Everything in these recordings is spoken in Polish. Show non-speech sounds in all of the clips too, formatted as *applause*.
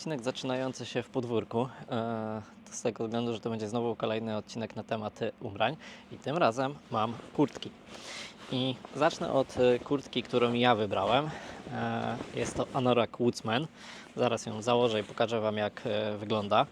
odcinek zaczynający się w podwórku. e, Z tego względu, że to będzie znowu kolejny odcinek na tematy ubrań. I tym razem mam kurtki. I zacznę od e, kurtki, którą ja wybrałem. E, Jest to Anorak Woodsman. Zaraz ją założę i pokażę Wam, jak e, wygląda.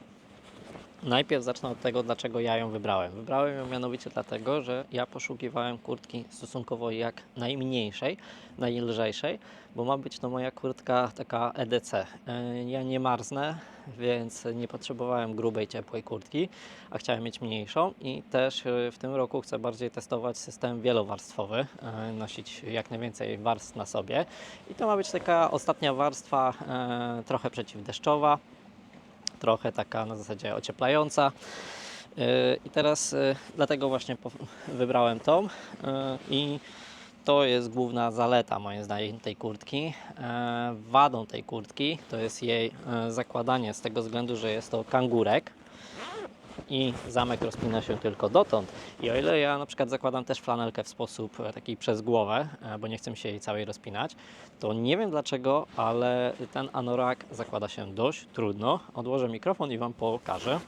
Najpierw zacznę od tego, dlaczego ja ją wybrałem. Wybrałem ją mianowicie dlatego, że ja poszukiwałem kurtki stosunkowo jak najmniejszej, najlżejszej, bo ma być to moja kurtka taka EDC. E, Ja nie marznę, więc nie potrzebowałem grubej, ciepłej kurtki, a chciałem mieć mniejszą i też e, w tym roku chcę bardziej testować system wielowarstwowy, e, nosić jak najwięcej warstw na sobie. I to ma być taka ostatnia warstwa, trochę przeciwdeszczowa, trochę taka na zasadzie ocieplająca. Yy, I teraz yy, dlatego właśnie wybrałem tą yy, i to jest główna zaleta moim zdaniem tej kurtki. Wadą tej kurtki to jest jej zakładanie z tego względu, że jest to kangurek i zamek rozpina się tylko dotąd. I o ile ja na przykład zakładam też flanelkę w sposób e, taki przez głowę, e, bo nie chcę się jej całej rozpinać, to nie wiem dlaczego, ale ten anorak zakłada się dość trudno. Odłożę mikrofon i Wam pokażę.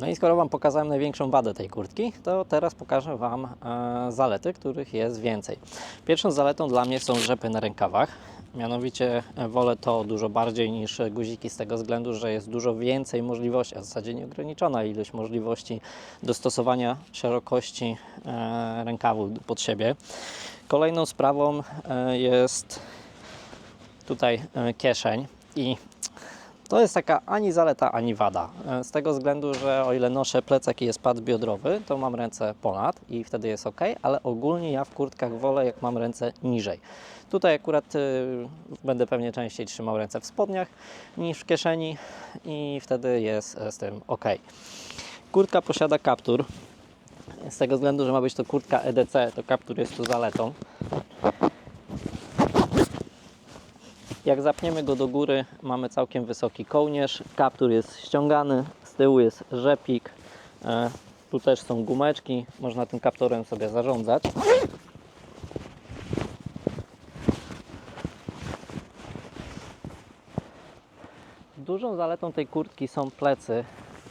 No i skoro Wam pokazałem największą wadę tej kurtki, to teraz pokażę Wam e, zalety, których jest więcej. Pierwszą zaletą dla mnie są rzepy na rękawach. Mianowicie e, wolę to dużo bardziej niż guziki z tego względu, że jest dużo więcej możliwości, a w zasadzie nieograniczona ilość możliwości dostosowania szerokości e, rękawu pod siebie. Kolejną sprawą jest tutaj kieszeń i to jest taka ani zaleta, ani wada. E, Z tego względu, że o ile noszę plecak i jest pad biodrowy, to mam ręce ponad i wtedy jest ok, ale ogólnie ja w kurtkach wolę, jak mam ręce niżej. Tutaj akurat y, będę pewnie częściej trzymał ręce w spodniach niż w kieszeni i wtedy jest e, z tym ok. Kurtka posiada kaptur. Z tego względu, że ma być to kurtka EDC, to kaptur jest tu zaletą. Jak zapniemy go do góry, mamy całkiem wysoki kołnierz. Kaptur jest ściągany, z tyłu jest rzepik. E, Tu też są gumeczki, można tym kapturem sobie zarządzać. Dużą zaletą tej kurtki są plecy.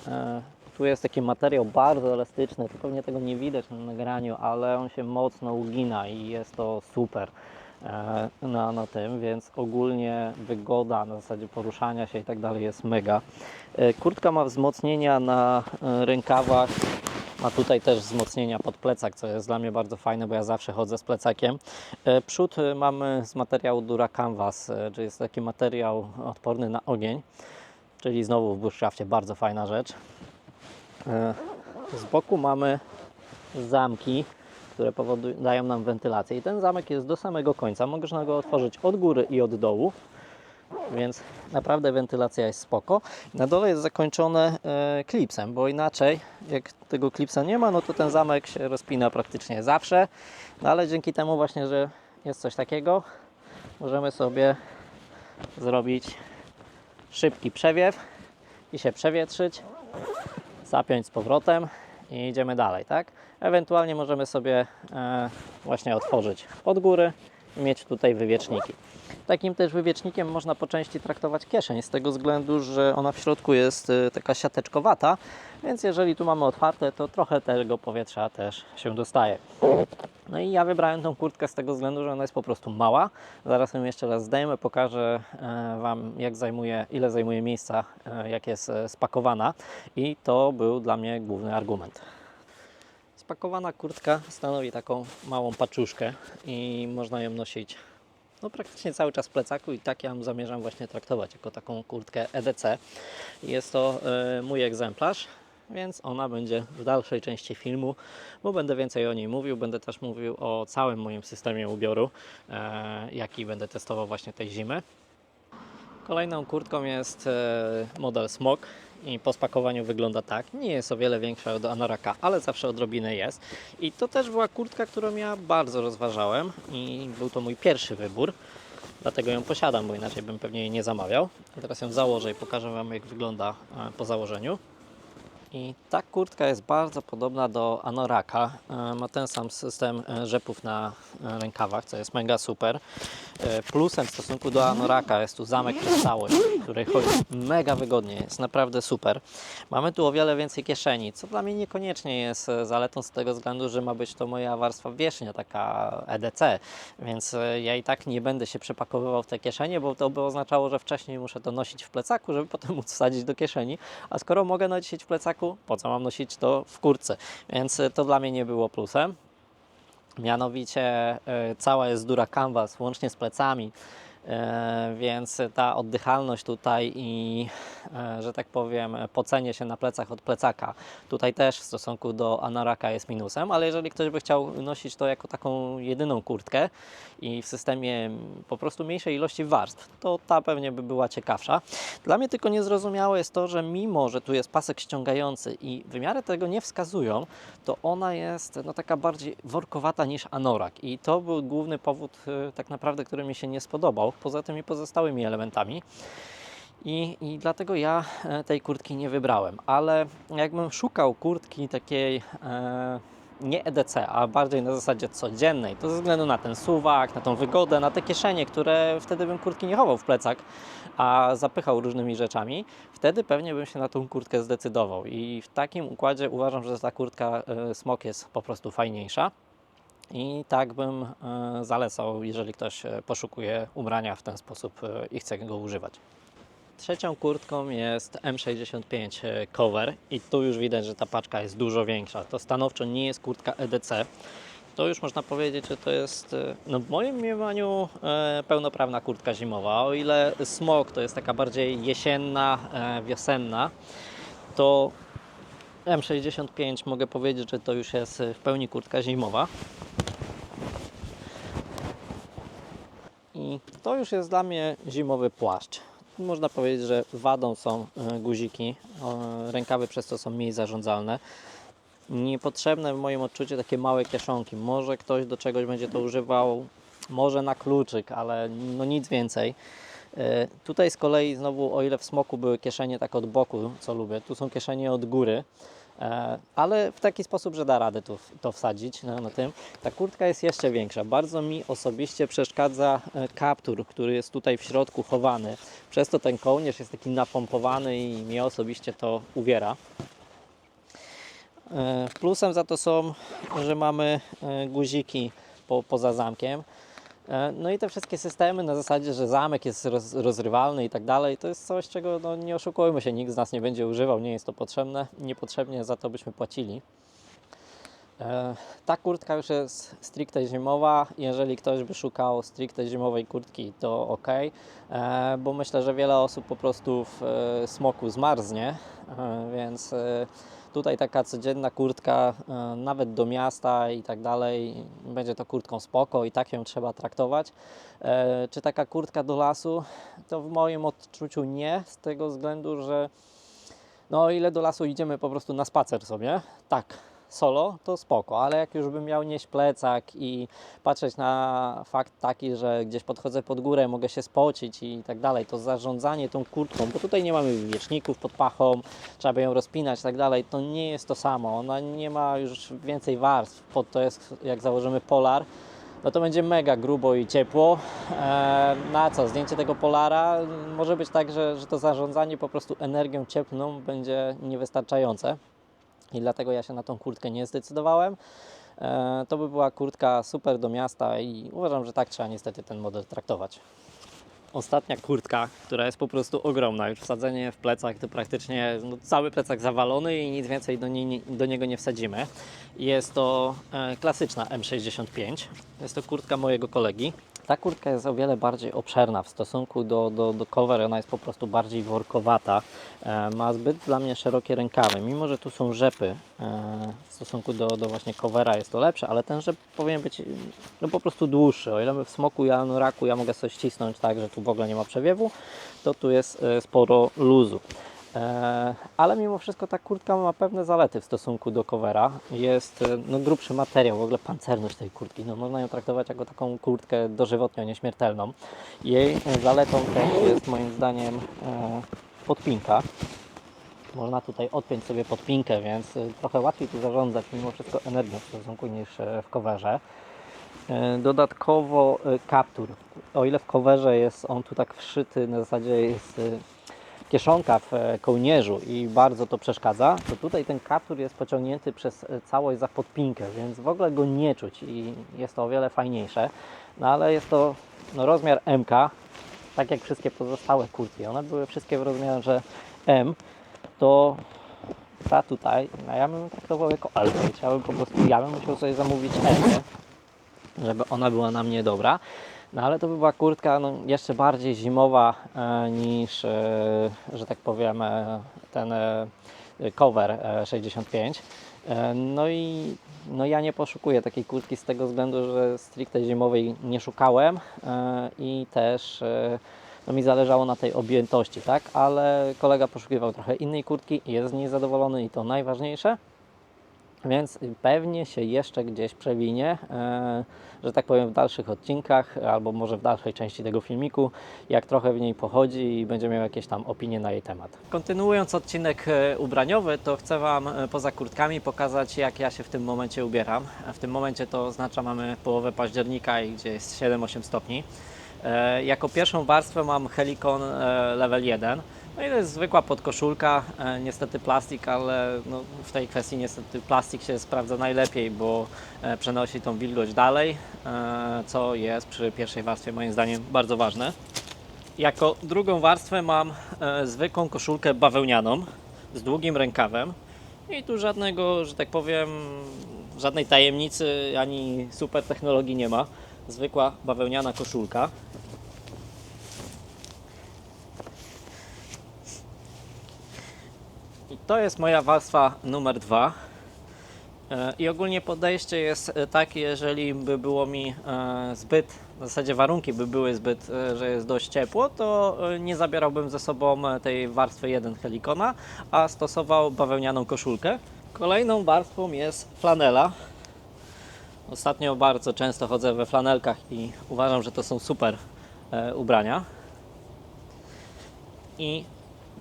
E, Tu jest taki materiał bardzo elastyczny, pewnie tego nie widać na nagraniu, ale on się mocno ugina i jest to super na, na tym, więc ogólnie wygoda na zasadzie poruszania się i tak dalej jest mega. E, Kurtka ma wzmocnienia na e, rękawach, ma tutaj też wzmocnienia pod plecak, co jest dla mnie bardzo fajne, bo ja zawsze chodzę z plecakiem. E, Przód e, mamy z materiału Dura Canvas, e, czyli jest taki materiał odporny na ogień, czyli znowu w bushcrafcie bardzo fajna rzecz. E, Z boku mamy zamki, które powodują, nam wentylację i ten zamek jest do samego końca. Można go otworzyć od góry i od dołu, więc naprawdę wentylacja jest spoko. Na dole jest zakończone e, klipsem, bo inaczej jak tego klipsa nie ma, no to ten zamek się rozpina praktycznie zawsze, no ale dzięki temu właśnie, że jest coś takiego, możemy sobie zrobić szybki przewiew i się przewietrzyć zapiąć z powrotem i idziemy dalej, tak? Ewentualnie możemy sobie e, właśnie otworzyć od góry i mieć tutaj wywieczniki. Takim też wywiecznikiem można po części traktować kieszeń, z tego względu, że ona w środku jest e, taka siateczkowata, więc jeżeli tu mamy otwarte, to trochę tego powietrza też się dostaje. No i ja wybrałem tą kurtkę z tego względu, że ona jest po prostu mała. Zaraz ją jeszcze raz zdejmę, pokażę e, Wam jak zajmuje, ile zajmuje miejsca, e, jak jest e, spakowana i to był dla mnie główny argument. Spakowana kurtka stanowi taką małą paczuszkę i można ją nosić no, praktycznie cały czas w plecaku i tak ja zamierzam właśnie traktować jako taką kurtkę EDC. Jest to e, mój egzemplarz. więc ona będzie w dalszej części filmu, bo będę więcej o niej mówił. Będę też mówił o całym moim systemie ubioru, e, jaki będę testował właśnie tej zimy. Kolejną kurtką jest e, model Smok i po spakowaniu wygląda tak. Nie jest o wiele większa od Anoraka, ale zawsze odrobinę jest. I to też była kurtka, którą ja bardzo rozważałem i był to mój pierwszy wybór. Dlatego ją posiadam, bo inaczej bym pewnie jej nie zamawiał. Teraz ją założę i pokażę Wam jak wygląda e, po założeniu. I ta kurtka jest bardzo podobna do Anoraka. E, Ma ten sam system e, rzepów na e, rękawach, co jest mega super. Plusem w stosunku do Anoraka jest tu zamek całość, który chodzi mega wygodnie, jest naprawdę super. Mamy tu o wiele więcej kieszeni, co dla mnie niekoniecznie jest zaletą z tego względu, że ma być to moja warstwa wierzchnia, taka EDC, więc ja i tak nie będę się przepakowywał w te kieszenie, bo to by oznaczało, że wcześniej muszę to nosić w plecaku, żeby potem móc wsadzić do kieszeni, a skoro mogę nosić w plecaku, po co mam nosić to w kurce? Więc e, to dla mnie nie było plusem. Mianowicie e, cała jest dura canvas, łącznie z plecami, więc ta oddychalność tutaj i, e, że tak powiem, pocenie się na plecach od plecaka tutaj też w stosunku do Anoraka jest minusem, ale jeżeli ktoś by chciał nosić to jako taką jedyną kurtkę i w systemie po prostu mniejszej ilości warstw, to ta pewnie by była ciekawsza. Dla mnie tylko niezrozumiałe jest to, że mimo, że tu jest pasek ściągający i wymiary tego nie wskazują, to ona jest no, taka bardziej workowata niż anorak i to był główny powód y, tak naprawdę, który mi się nie spodobał, poza tymi pozostałymi elementami. I, I dlatego ja e, tej kurtki nie wybrałem, ale jakbym szukał kurtki takiej e, nie EDC, a bardziej na zasadzie codziennej, to ze względu na ten suwak, na tą wygodę, na te kieszenie, które wtedy bym kurtki nie chował w plecak, a zapychał różnymi rzeczami, wtedy pewnie bym się na tą kurtkę zdecydował. I w takim układzie uważam, że ta kurtka e, smok jest po prostu fajniejsza. I tak bym e, zalecał, jeżeli ktoś e, poszukuje ubrania w ten sposób e, i chce go używać. Trzecią kurtką jest M65 Cover i tu już widać, że ta paczka jest dużo większa. To stanowczo nie jest kurtka EDC. To już można powiedzieć, że to jest no w moim mniemaniu pełnoprawna kurtka zimowa. O ile smog to jest taka bardziej jesienna, wiosenna, to M65 mogę powiedzieć, że to już jest e, w pełni kurtka zimowa. I to już jest dla mnie zimowy płaszcz. Można powiedzieć, że wadą są e, guziki, rękawy przez to są mniej zarządzalne. Niepotrzebne w moim odczuciu takie małe kieszonki. Może ktoś do czegoś będzie to używał, może na kluczyk, ale no nic więcej. E, Tutaj z kolei znowu, o ile w smoku były kieszenie tak od boku, co lubię, tu są kieszenie od góry, e, ale w taki sposób, że da radę to, to wsadzić na, tym. Ta kurtka jest jeszcze większa. Bardzo mi osobiście przeszkadza e, kaptur, który jest tutaj w środku chowany. Przez to ten kołnierz jest taki napompowany i mnie osobiście to uwiera. Plusem za to są, że mamy guziki po, poza zamkiem. E, No i te wszystkie systemy na zasadzie, że zamek jest roz, rozrywalny i tak dalej, to jest coś, czego no, nie oszukujmy się, nikt z nas nie będzie używał, nie jest to potrzebne, niepotrzebnie za to byśmy płacili. E, Ta kurtka już jest stricte zimowa. Jeżeli ktoś by szukał stricte zimowej kurtki, to ok, e, bo myślę, że wiele osób po prostu w e, smoku zmarznie, e, więc e, tutaj taka codzienna kurtka, e, nawet do miasta i tak dalej, będzie to kurtką spoko i tak ją trzeba traktować. E, Czy taka kurtka do lasu? To w moim odczuciu nie, z tego względu, że no ile do lasu idziemy po prostu na spacer sobie, tak, solo, to spoko, ale jak już bym miał nieść plecak i patrzeć na fakt taki, że gdzieś podchodzę pod górę, mogę się spocić i tak dalej, to zarządzanie tą kurtką, bo tutaj nie mamy wieczników pod pachą, trzeba by ją rozpinać i tak dalej, to nie jest to samo, ona nie ma już więcej warstw, pod to jest jak założymy polar, no to będzie mega grubo i ciepło. E, na co? Zdjęcie tego polara może być tak, że, że to zarządzanie po prostu energią cieplną będzie niewystarczające. I dlatego ja się na tą kurtkę nie zdecydowałem. E, to by była kurtka super do miasta i uważam, że tak trzeba niestety ten model traktować. Ostatnia kurtka, która jest po prostu ogromna. Już wsadzenie w plecak to praktycznie no, cały plecak zawalony i nic więcej do, nie, do niego nie wsadzimy. Jest to e, klasyczna M65. Jest to kurtka mojego kolegi. Ta kurtka jest o wiele bardziej obszerna w stosunku do, do, do cover, ona jest po prostu bardziej workowata. E, ma zbyt dla mnie szerokie rękawy, mimo że tu są rzepy e, w stosunku do, do właśnie covera jest to lepsze, ale ten rzep powinien być no, po prostu dłuższy. O ile w smoku i anoraku ja mogę sobie ścisnąć tak, że tu w ogóle nie ma przewiewu, to tu jest e, sporo luzu. E, Ale mimo wszystko ta kurtka ma pewne zalety w stosunku do covera. Jest e, no, grubszy materiał, w ogóle pancerność tej kurtki. No, można ją traktować jako taką kurtkę dożywotnio nieśmiertelną. Jej zaletą też jest moim zdaniem e, podpinka. Można tutaj odpiąć sobie podpinkę, więc trochę łatwiej tu zarządzać mimo wszystko energią w stosunku niż w coverze. Dodatkowo kaptur. O ile w coverze jest on tu tak wszyty, na zasadzie jest kieszonka w e, kołnierzu i bardzo to przeszkadza, to tutaj ten kaptur jest pociągnięty przez e, całość za podpinkę, więc w ogóle go nie czuć i jest to o wiele fajniejsze. No ale jest to no, rozmiar MK, tak jak wszystkie pozostałe kurtki. One były wszystkie w rozmiarze M, to ta tutaj, no ja bym traktował jako i chciałbym po prostu, ja bym musiał sobie zamówić M, żeby ona była na mnie dobra. No ale to by była kurtka no, jeszcze bardziej zimowa e, niż, e, że tak powiem, e, ten e, cover e, 65. E, no i no ja nie poszukuję takiej kurtki z tego względu, że stricte zimowej nie szukałem e, i też e, no mi zależało na tej objętości, tak? Ale kolega poszukiwał trochę innej kurtki jest z niej zadowolony i to najważniejsze. Więc pewnie się jeszcze gdzieś przewinie, e, że tak powiem, w dalszych odcinkach, albo może w dalszej części tego filmiku, jak trochę w niej pochodzi i będzie miał jakieś tam opinie na jej temat. Kontynuując odcinek e, ubraniowy, to chcę Wam e, poza kurtkami pokazać, jak ja się w tym momencie ubieram. W tym momencie to oznacza, mamy połowę października i gdzie jest 7-8 stopni. Jako pierwszą warstwę mam Helicon e, Level 1. No i to jest zwykła podkoszulka, e, niestety plastik, ale no w tej kwestii niestety plastik się sprawdza najlepiej, bo e, przenosi tą wilgoć dalej, e, co jest przy pierwszej warstwie moim zdaniem bardzo ważne. Jako drugą warstwę mam zwykłą koszulkę bawełnianą z długim rękawem i tu żadnego, że tak powiem, żadnej tajemnicy ani super technologii nie ma. Zwykła bawełniana koszulka. I to jest moja warstwa numer dwa. E, I ogólnie podejście jest e, takie, jeżeli by było mi e, zbyt, w zasadzie warunki by były zbyt, że jest dość ciepło, to nie zabierałbym ze sobą tej warstwy 1 helikona, a stosował bawełnianą koszulkę. Kolejną warstwą jest flanela. Ostatnio bardzo często chodzę we flanelkach i uważam, że to są super ubrania. I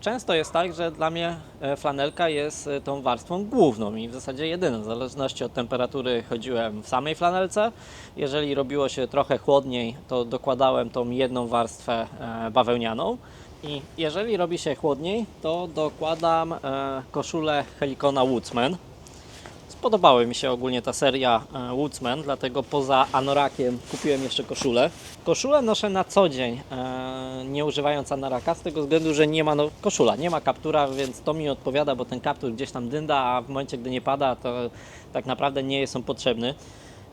często jest tak, że dla mnie e, flanelka jest e, tą warstwą główną i w zasadzie jedyną. W zależności od temperatury chodziłem w samej flanelce. Jeżeli robiło się trochę chłodniej, to dokładałem tą jedną warstwę e, bawełnianą. I jeżeli robi się chłodniej, to dokładam koszulę Helikona Woodsman. Spodobały mi się ogólnie ta seria e, Woodsman, dlatego poza anorakiem kupiłem jeszcze koszulę. Koszulę noszę na co dzień, e, nie używając anoraka, z tego względu, że nie ma no, koszula, nie ma kaptura, więc to mi odpowiada, bo ten kaptur gdzieś tam dynda, a w momencie, gdy nie pada, to tak naprawdę nie jest on potrzebny.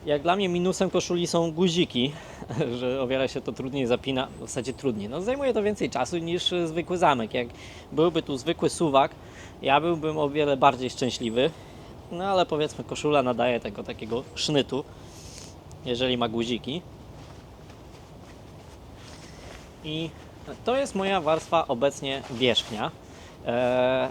Jak dla mnie minusem koszuli są guziki, *laughs* że o wiele się to trudniej zapina, w zasadzie trudniej. No, zajmuje to więcej czasu niż e, zwykły zamek. Jak byłby tu zwykły suwak, ja byłbym o wiele bardziej szczęśliwy. No ale powiedzmy koszula nadaje tego takiego sznytu, jeżeli ma guziki. I to jest moja warstwa obecnie wierzchnia. Eee,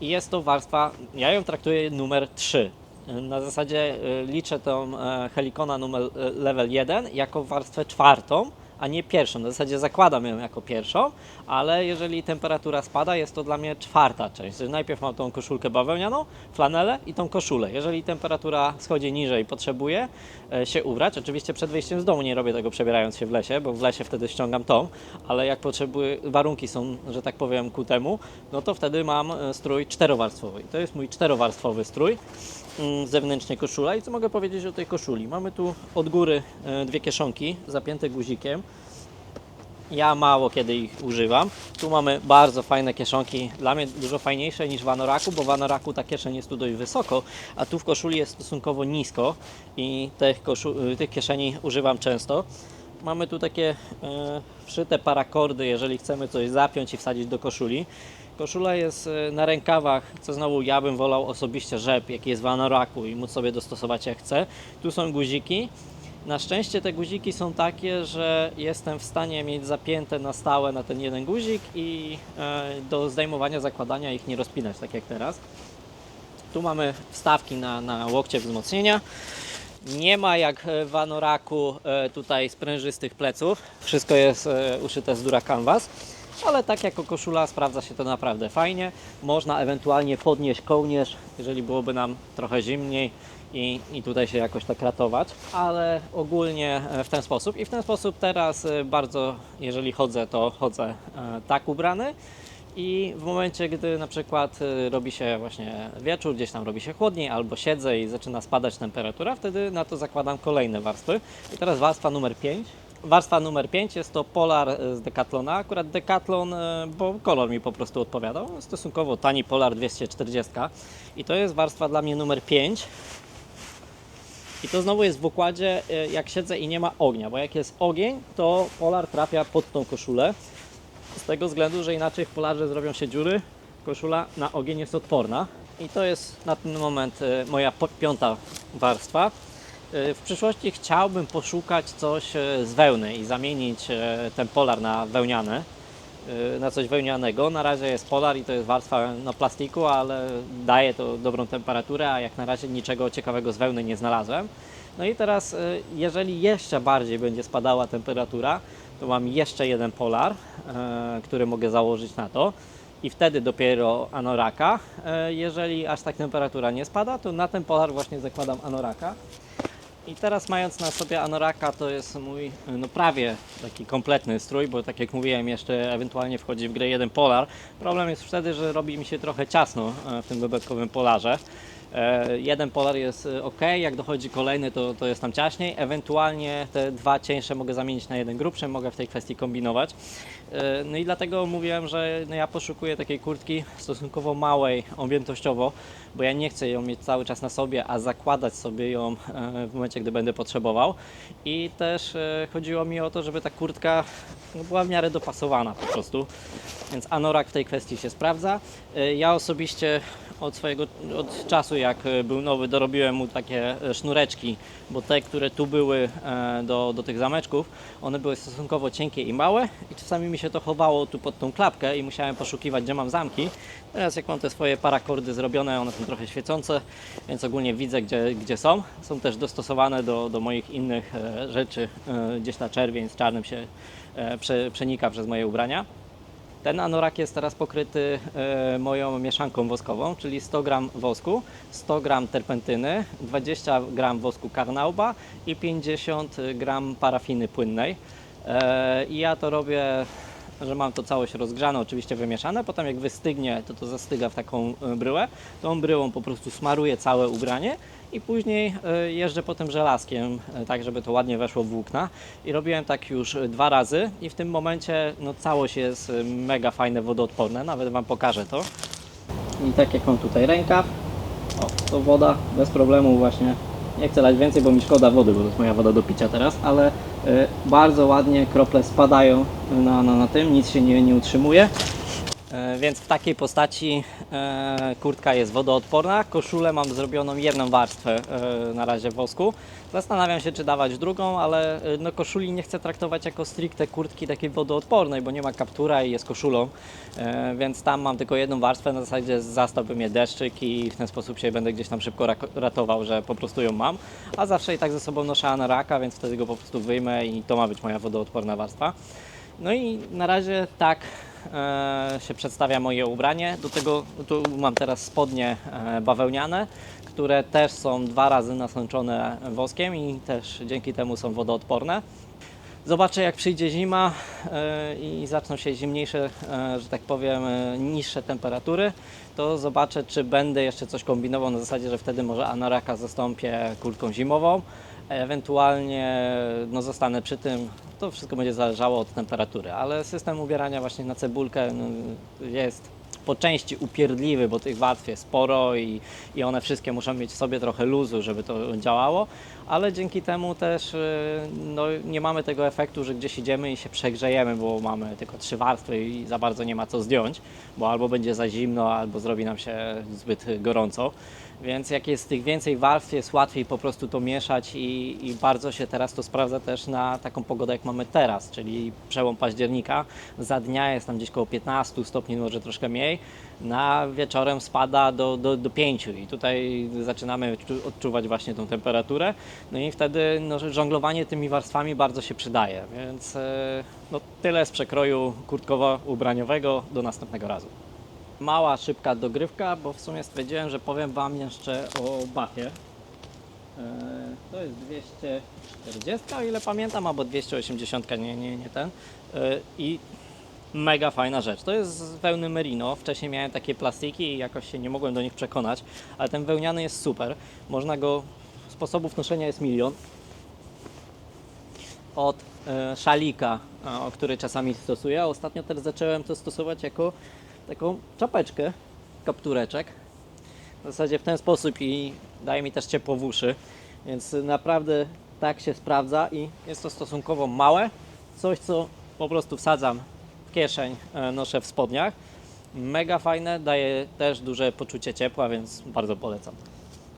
I jest to warstwa, ja ją traktuję numer 3. Na zasadzie e, liczę tą e, Helikona numer e, level 1 jako warstwę czwartą, a nie pierwszą. Na zasadzie zakładam ją jako pierwszą, ale jeżeli temperatura spada, jest to dla mnie czwarta część. Czyli najpierw mam tą koszulkę bawełnianą, flanelę i tą koszulę. Jeżeli temperatura schodzi niżej, potrzebuję e, się ubrać. Oczywiście przed wyjściem z domu nie robię tego przebierając się w lesie, bo w lesie wtedy ściągam tą, ale jak potrzebuję, warunki są, że tak powiem, ku temu, no to wtedy mam e, strój czterowarstwowy. To jest mój czterowarstwowy strój mm, zewnętrznie koszula. I co mogę powiedzieć o tej koszuli? Mamy tu od góry e, dwie kieszonki zapięte guzikiem. Ja mało kiedy ich używam. Tu mamy bardzo fajne kieszonki, dla mnie dużo fajniejsze niż w anoraku, bo w anoraku ta kieszeń jest tu dość wysoko, a tu w koszuli jest stosunkowo nisko i tych, koszu- tych kieszeni używam często. mamy tu takie e, wszyte parakordy, jeżeli chcemy coś zapiąć i wsadzić do koszuli. Koszula jest e, na rękawach, co znowu ja bym wolał osobiście rzep, jaki jest w anoraku i móc sobie dostosować jak chcę. Tu są guziki. Na szczęście te guziki są takie, że jestem w stanie mieć zapięte na stałe na ten jeden guzik i e, do zdejmowania, zakładania ich nie rozpinać, tak jak teraz. Tu mamy wstawki na, na łokcie wzmocnienia. Nie ma jak w anoraku e, tutaj sprężystych pleców. Wszystko jest e, uszyte z Dura Canvas. Ale tak jako koszula sprawdza się to naprawdę fajnie. Można ewentualnie podnieść kołnierz, jeżeli byłoby nam trochę zimniej i, i tutaj się jakoś tak ratować. Ale ogólnie e, w ten sposób. I w ten sposób teraz e, bardzo, jeżeli chodzę, to chodzę e, tak ubrany. I w momencie, gdy na przykład robi się właśnie wieczór, gdzieś tam robi się chłodniej, albo siedzę i zaczyna spadać temperatura, wtedy na to zakładam kolejne warstwy. I teraz warstwa numer 5. Warstwa numer 5 jest to Polar z Decathlona. Akurat Decathlon, bo kolor mi po prostu odpowiadał. Stosunkowo tani Polar 240. I to jest warstwa dla mnie numer 5. I to znowu jest w układzie, y, jak siedzę i nie ma ognia, bo jak jest ogień, to Polar trafia pod tą koszulę. Z tego względu, że inaczej w polarze zrobią się dziury, koszula na ogień jest odporna. I to jest na ten moment e, moja piąta warstwa. E, W przyszłości chciałbym poszukać coś e, z wełny i zamienić e, ten polar na wełniane, e, na coś wełnianego. Na razie jest polar i to jest warstwa no, plastiku, ale daje to dobrą temperaturę, a jak na razie niczego ciekawego z wełny nie znalazłem. No i teraz, e, jeżeli jeszcze bardziej będzie spadała temperatura, to mam jeszcze jeden polar, e, który mogę założyć na to. I wtedy dopiero anoraka. Jeżeli aż tak temperatura nie spada, to na ten polar właśnie zakładam anoraka. I teraz mając na sobie anoraka, to jest mój no prawie taki kompletny strój, bo tak jak mówiłem, jeszcze ewentualnie wchodzi w grę jeden polar. Problem jest wtedy, że robi mi się trochę ciasno e, w tym dodatkowym polarze. E, Jeden polar jest e, ok, jak dochodzi kolejny, to, to jest tam ciaśniej. Ewentualnie te dwa cieńsze mogę zamienić na jeden grubszy, mogę w tej kwestii kombinować. E, No i dlatego mówiłem, że no ja poszukuję takiej kurtki stosunkowo małej objętościowo, bo ja nie chcę ją mieć cały czas na sobie, a zakładać sobie ją e, w momencie, gdy będę potrzebował. I też e, chodziło mi o to, żeby ta kurtka no, była w miarę dopasowana po prostu. Więc anorak w tej kwestii się sprawdza. Ja osobiście od swojego od czasu jak był nowy dorobiłem mu takie sznureczki, bo te, które tu były do, do tych zameczków, one były stosunkowo cienkie i małe i czasami mi się to chowało tu pod tą klapkę i musiałem poszukiwać gdzie mam zamki. Teraz jak mam te swoje parakordy zrobione, one są trochę świecące, więc ogólnie widzę gdzie, gdzie są. Są też dostosowane do, do moich innych e, rzeczy, e, gdzieś ta czerwień z czarnym się e, prze, przenika przez moje ubrania. Ten anorak jest teraz pokryty moją mieszanką woskową, czyli 100 g wosku, 100 g terpentyny, 20 g wosku karnauba i 50 g parafiny płynnej. I ja to robię, że mam to całość rozgrzane, oczywiście wymieszane, potem jak wystygnie, to to zastyga w taką e, bryłę. Tą bryłą po prostu smaruję całe ubranie i później e, jeżdżę potem żelazkiem, e, tak żeby to ładnie weszło w włókna. I robiłem tak już dwa razy i w tym momencie no, całość jest mega fajne, wodoodporne, nawet Wam pokażę to. I tak jak mam tutaj rękaw, o, to woda bez problemu właśnie. Nie chcę lać więcej, bo mi szkoda wody, bo to jest moja woda do picia teraz, ale e, bardzo ładnie krople spadają na, na, na tym, nic się nie, nie utrzymuje. E, Więc w takiej postaci e, kurtka jest wodoodporna. Koszulę mam zrobioną jedną warstwę e, na razie wosku. Zastanawiam się, czy dawać drugą, ale no, koszuli nie chcę traktować jako stricte kurtki takiej wodoodpornej, bo nie ma kaptura i jest koszulą. Więc tam mam tylko jedną warstwę. Na zasadzie zastałby mnie deszczyk i w ten sposób się będę gdzieś tam szybko ratował, że po prostu ją mam. A zawsze i tak ze sobą noszę anoraka, więc wtedy go po prostu wyjmę i to ma być moja wodoodporna warstwa. No i na razie tak się przedstawia moje ubranie. Do tego tu mam teraz spodnie e, bawełniane, które też są dwa razy nasączone woskiem i też dzięki temu są wodoodporne. Zobaczę jak przyjdzie zima e, i zaczną się zimniejsze, e, że tak powiem, e, niższe temperatury, to zobaczę czy będę jeszcze coś kombinował na zasadzie, że wtedy może anoraka zastąpię kurtką zimową. Ewentualnie no, zostanę przy tym. To wszystko będzie zależało od temperatury, ale system ubierania właśnie na cebulkę no, jest po części upierdliwy, bo tych warstw jest sporo i, i one wszystkie muszą mieć w sobie trochę luzu, żeby to działało, ale dzięki temu też y, no, nie mamy tego efektu, że gdzieś idziemy i się przegrzejemy, bo mamy tylko trzy warstwy i za bardzo nie ma co zdjąć, bo albo będzie za zimno, albo zrobi nam się zbyt gorąco. Więc jak jest tych więcej warstw, jest łatwiej po prostu to mieszać i, i bardzo się teraz to sprawdza też na taką pogodę, jak mamy teraz, czyli przełom października. Za dnia jest tam gdzieś koło 15 stopni, może troszkę mniej. Na wieczorem spada do, do, do 5 i tutaj zaczynamy odczu- odczuwać właśnie tą temperaturę. No i wtedy no, żonglowanie tymi warstwami bardzo się przydaje. Więc e, no, tyle z przekroju kurtkowo-ubraniowego. Do następnego razu mała, szybka dogrywka, bo w sumie stwierdziłem, że powiem Wam jeszcze o bafie. E, To jest 240, o ile pamiętam, albo 280, nie, nie, nie ten. E, I mega fajna rzecz. To jest z wełny merino. Wcześniej miałem takie plastiki i jakoś się nie mogłem do nich przekonać, ale ten wełniany jest super. Można go, sposobów noszenia jest milion. Od e, szalika, o który czasami stosuję, a ostatnio też zacząłem to stosować jako taką czapeczkę, kaptureczek. W zasadzie w ten sposób i daje mi też ciepło w uszy, więc naprawdę tak się sprawdza i jest to stosunkowo małe, coś co po prostu wsadzam kieszeń, e, noszę w spodniach. Mega fajne, daje też duże poczucie ciepła, więc bardzo polecam.